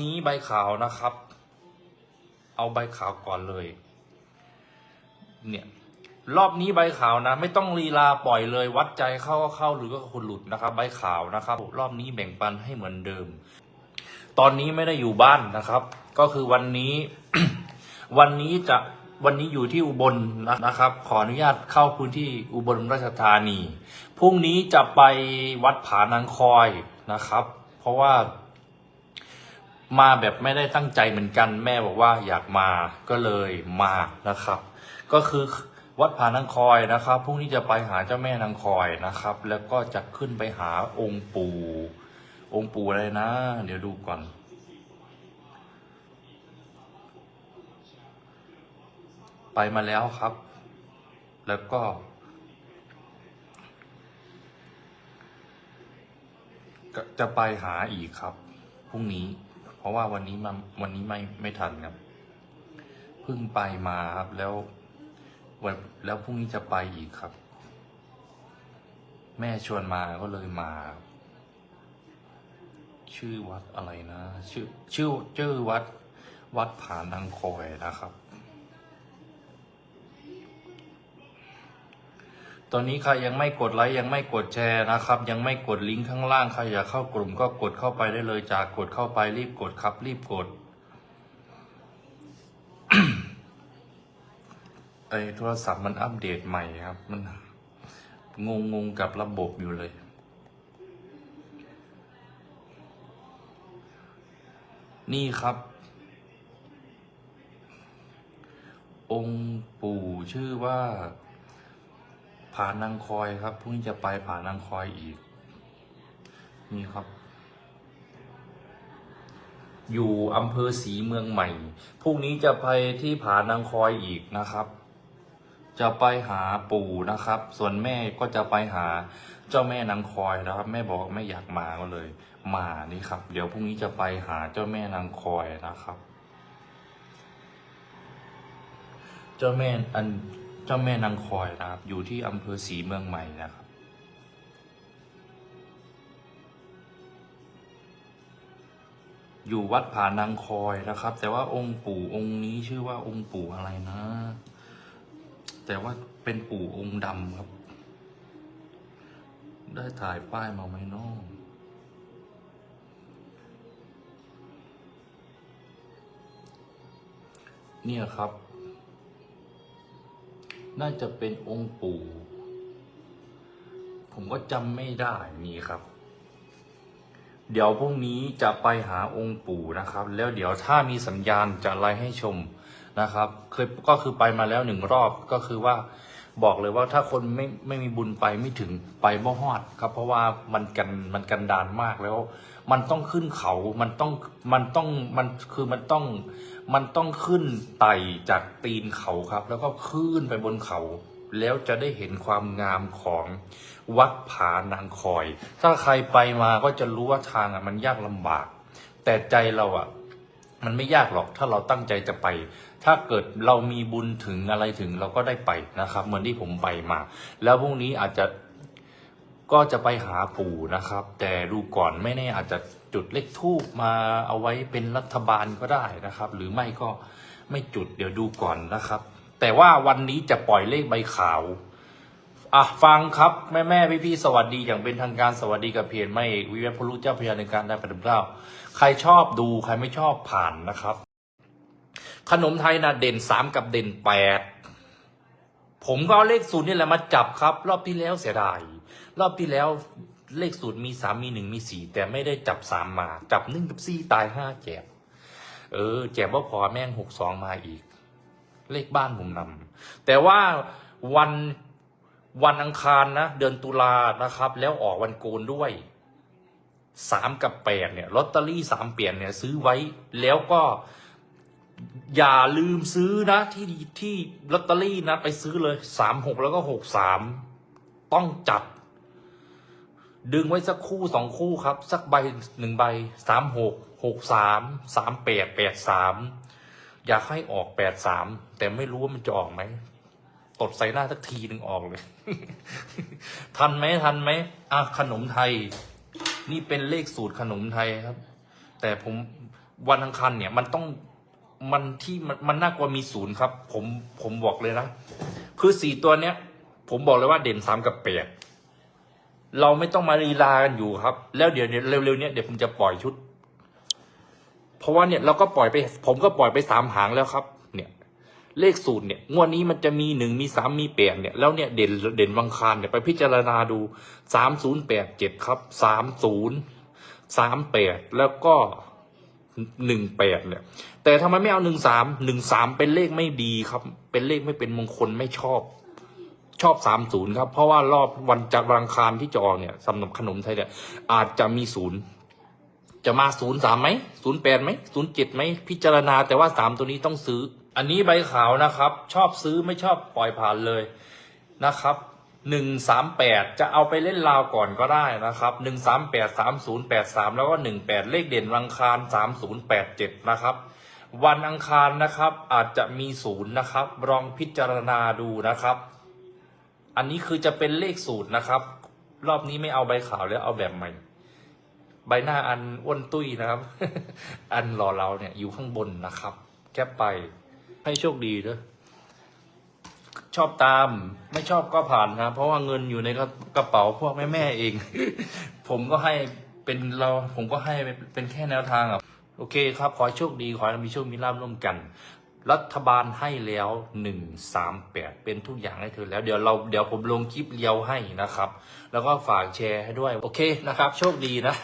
นี้ใบขาวนะครับ เอาใบขาวก่อนเลย เนี่ย รอบนี้ใบขาวนะ ไม่ต้องลีลาปล่อยเลย วัดใจเข้าก็เข้าหรือก็คุณหลุดนะครับ ใบขาวนะครับ รอบนี้แบ่งปันให้เหมือนเดิม ตอนนี้ไม่ได้อยู่บ้านนะครับ ก็คือวันนี้ วันนี้จะวันนี้อยู่ที่อุบลนะครับ ขออนุญาตเข้าพื้นที่อุบลราชธานี พรุ่งนี้จะไปวัดผานางคอยนะครับ เพราะว่า มาแบบไม่ได้ตั้งใจเหมือนกัน แม่บอกว่าอยากมาก็เลยมานะครับ ก็คือวัดผานางคอยนะครับพรุ่งนี้จะไปหาเจ้าแม่นางคอยนะครับ แล้วก็จะขึ้นไปหาองค์ปู่ องค์ปู่อะไรนะ เดี๋ยวดูก่อนไปมาแล้วครับ แล้วก็ จะไปหาอีกครับ พรุ่งนี้ ราะว่าวันนี้มันวันนี้ไม่ไม่ทันครับเพิ่งไปมาครับแล้ววันแล้วพรุ่งนี้จะไปอีกครับ แม่ชวนมาก็เลยมาชื่อวัดอะไรนะ ชื่อชื่อชื่อวัด วัดผานังคอยนะครับ ตอนนี้ใครยังไม่กดไลค์ยังไม่กดแชร์นะครับ ยังไม่กดลิงก์ข้างล่างใครอยากเข้ากลุ่มก็กดเข้าไปได้เลยจากกดเข้าไปรีบกดครับ รีบกดไอโทรศัพท์มันอัปเดตใหม่ครับ มันงงงๆกับระบบอยู่เลย นี่ครับ องค์ปู่ชื่อว่า ผานังคอยครับพรุ่งนี้จะไปผานังคอยอีก นี่ครับ อยู่อำเภอศรีเมืองใหม่พรุ่งนี้จะไปที่ผานังคอยอีกนะครับ จะไปหาปู่นะครับ ส่วนแม่ก็จะไปหาเจ้าแม่นางคอยนะครับ แม่บอกไม่อยากมาก็เลย มานี่ครับ เดี๋ยวพรุ่งนี้จะไปหาเจ้าแม่นางคอยนะครับ เจ้าแม่อัน เจ้าแม่นางคอยนะครับ อยู่ที่อำเภอศรีเมืองใหม่นะครับ อยู่วัดผานางคอยนะครับ แต่ว่าองค์ปู่องค์นี้ชื่อว่าองค์ปู่อะไรนะ แต่ว่าเป็นปู่องค์ดำครับ ได้ถ่ายป้ายมาไหมน้องเนี่ยครับ น่าจะเป็นองค์ปู่ ผมก็จำไม่ได้นี่ครับ เดี๋ยวพรุ่งนี้จะไปหาองค์ปู่นะครับ แล้วเดี๋ยวถ้ามีสัญญาณจะไลฟ์ให้ชมนะครับเคยก็คือไปมาแล้วหนึ่งรอบก็คือว่า บอกเลยว่าถ้าคนไม่ไม่มีบุญไปไม่ถึงไปบ่ฮอดครับ เพราะว่ามันกันมันกันดานมากแล้ว มันต้องขึ้นเขามันต้องมันต้องมันคือมันต้องมันต้องขึ้นไต่จากตีนเขาครับ แล้วก็ขึ้นไปบนเขา แล้วจะได้เห็นความงามของวัดผานางคอย ถ้าใครไปมาก็จะรู้ว่าทางอะมันยากลำบาก แต่ใจเราอะ มันไม่ยากหรอกถ้าเราตั้งใจจะไป ถ้าเกิดเรามีบุญถึงอะไรถึงเราก็ได้ไปนะครับ เหมือนที่ผมไปมา แล้วพรุ่งนี้อาจจะก็จะไปหาปู่นะครับ แต่ดูก่อนไม่แน่อาจจะจุดเลขทูบมาเอาไว้เป็นรัฐบาลก็ได้นะครับ หรือไม่ก็ไม่จุดเดี๋ยวดูก่อนนะครับ แต่ว่าวันนี้จะปล่อยเลขใบขาว อะฟังครับ แม่แม่พี่พี่ๆสวัสดีอย่างเป็นทางการสวัสดีกับเพจไม่เอกวิเวกพลุเจ้าพยาในการได้ปฏิบัติเจ้าใครชอบดูใครไม่ชอบผ่านนะครับ ขนมไทยนะเด่นสามกับเด่นแปดผมก็เอาเลขศูนย์นี่แหละมาจับครับ รอบที่แล้วเสียดายรอบที่แล้วเลขศูนย์มีสามมีหนึ่งมีสี่แต่ไม่ได้จับสามมา จับหนึ่งกับสี่ตายห้าแจบเออแจบว่าพอแม่งหกสองมาอีก เลขบ้านผมนำแต่ว่าวัน วันอังคารนะเดือนตุลานะครับ แล้วออกวันโกนด้วยสามกับแปดเนี่ยลอตเตอรี่สามเปลี่ยนเนี่ยซื้อไว้แล้วก็อย่าลืมซื้อนะที่ที่ลอตเตอรี่นะไปซื้อเลยสามหกแล้วก็หกสามต้องจัดดึงไว้สักคู่สองคู่ครับ สักใบหนึ่งใบสามหกหกสามสามแปดแปดสามอยากให้ออกแปดสามแต่ไม่รู้ว่ามันจะออกไหม ตดใส่หน้าสักทีหนึ่งออกเลย ทันไหมทันไหมอะขนมไทย นี่เป็นเลขสูตรขนมไทยครับ แต่ผมวันอังคารเนี่ย มันต้องมันที่มันมันน่ากลัวมีศูนย์ครับ ผมผมบอกเลยนะ คือสี่ตัวเนี้ย ผมบอกเลยว่าเด่นสามกับแปดเราไม่ต้องมาลีลากันอยู่ครับ แล้วเดี๋ยวเดี๋ยเร็วๆเนี้ยเดี๋ยวผมจะปล่อยชุด เพราะว่าเนี่ยเราก็ปล่อยไป ผมก็ปล่อยไปสามหางแล้วครับ เลขสูตรเนี่ยงวดนี้มันจะมีหนึ่งมีสามมีแปดเนี่ยแล้วเนี่ยเด่นเด่นวังคารเนี่ยไปพิจารณาดูสามศูนย์แปดเจ็ดครับสามศูนย์สามแปดแล้วก็หนึ่งแปดเนี่ย แต่ทำไมไม่เอาหนึ่งสามหนึ่งสามเป็นเลขไม่ดีครับ เป็นเลขไม่เป็นมงคลไม่ชอบ ชอบสามศูนย์ครับ เพราะว่ารอบวันจันทร์วันอังคารที่จะออกเนี่ยสำหรับขนมไทยเนี่ยอาจจะมีศูนย์จะมาศูนย์สามไหมศูนย์แปดไหมศูนย์เจ็ดไหมพิจารณาแต่ว่าสามตัวนี้ต้องซื้อ อันนี้ใบขาวนะครับ ชอบซื้อไม่ชอบปล่อยผ่านเลยนะครับหนึ่งสามแปดจะเอาไปเล่นลาวก่อนก็ได้นะครับหนึ่งสามแปดสามศูนย์แปดสามแล้วก็หนึ่งแปดเลขเด่นวังคารสามศูนย์แปดเจ็ดนะครับ วันอังคารนะครับอาจจะมีศูนย์นะครับลองพิจารณาดูนะครับ อันนี้คือจะเป็นเลขสูตรนะครับ รอบนี้ไม่เอาใบขาวแล้วเอาแบบใหม่ ใบหน้าอันอ้วนตุ้ยนะครับ อันหล่อเราเนี่ยอยู่ข้างบนนะครับ แคปไป ให้โชคดีเด้อชอบตามไม่ชอบก็ผ่านครับเพราะว่าเงินอยู่ในกระเป๋าพวกแม่แม่เอง ผมก็ให้เป็นเราผมก็ให้เป็นแค่แนวทางอะโอเคครับ ขอโชคดีขอให้มีโชคมีลาภร่วมกัน รัฐบาลให้แล้วหนึ่งสามแปดเป็นทุกอย่างให้เธอแล้วเดี๋ยวเราเดี๋ยวผมลงคลิปเลียวให้นะครับ แล้วก็ฝากแชร์ให้ด้วย โอเคนะครับ โชคดีนะ